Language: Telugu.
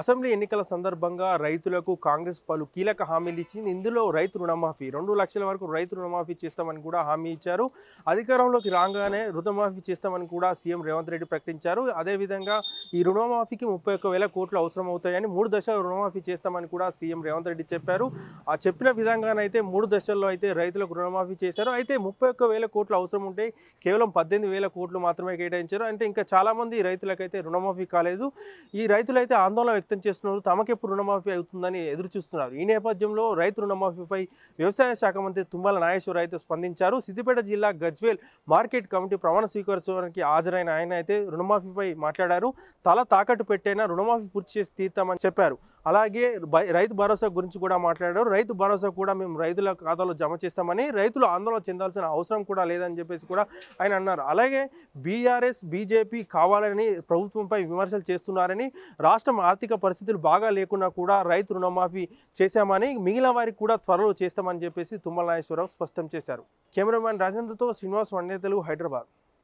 అసెంబ్లీ ఎన్నికల సందర్భంగా రైతులకు కాంగ్రెస్ పలు కీలక హామీలు ఇచ్చింది. ఇందులో రైతు రుణమాఫీ రెండు లక్షల వరకు రైతు రుణమాఫీ చేస్తామని కూడా హామీ ఇచ్చారు. అధికారంలోకి రాగానే రుణమాఫీ చేస్తామని కూడా సీఎం రేవంత్ రెడ్డి ప్రకటించారు. అదేవిధంగా ఈ రుణమాఫీకి ముప్పై ఒక్క వేల కోట్లు అవసరం అవుతాయని మూడు దశల రుణమాఫీ చేస్తామని కూడా సీఎం రేవంత్ రెడ్డి చెప్పారు. ఆ చెప్పిన విధంగానైతే మూడు దశల్లో అయితే రైతులకు రుణమాఫీ చేశారు. అయితే ముప్పై ఒక్క వేల కోట్లు అవసరం ఉంటే కేవలం పద్దెనిమిది వేల కోట్లు మాత్రమే కేటాయించారు. అంటే ఇంకా చాలామంది రైతులకైతే రుణమాఫీ కాలేదు. ఈ రైతులైతే ఆందోళన వ్యక్తం చేస్తున్నారు. తమకెప్పుడు రుణమాఫీ అవుతుందని ఎదురు చూస్తున్నారు. ఈ నేపథ్యంలో రైతు రుణమాఫీపై వ్యవసాయ శాఖ మంత్రి తుమ్మల నాగేశ్వర అయితే స్పందించారు. సిద్దిపేట జిల్లా గజ్వేల్ మార్కెట్ కమిటీ ప్రమాణ స్వీకరించడానికి హాజరైన ఆయన అయితే రుణమాఫీపై మాట్లాడారు. తల తాకట్టు పెట్టైనా రుణమాఫీ పూర్తి చేసి తీర్తామని చెప్పారు. అలాగే బై- రైతు భరోసా గురించి కూడా మాట్లాడారు. రైతు భరోసా కూడా మేము రైతుల ఖాతాలో జమ చేస్తామని రైతులు ఆందోళన చెందాల్సిన అవసరం కూడా లేదని చెప్పేసి కూడా ఆయన అన్నారు. అలాగే బీఆర్ఎస్ బీజేపీ కావాలని ప్రభుత్వంపై విమర్శలు చేస్తున్నారని రాష్ట్రం ఆర్థిక పరిస్థితులు బాగా లేకున్నా కూడా రైతు రుణమాఫీ చేశామని మిగిలిన వారికి కూడా త్వరలో చేస్తామని చెప్పేసి తుమ్మల నాగేశ్వరరావు స్పష్టం చేశారు. కెమెరామ్యాన్ రాజేంద్రతో శ్రీనివాస్ వండేతలు హైదరాబాద్.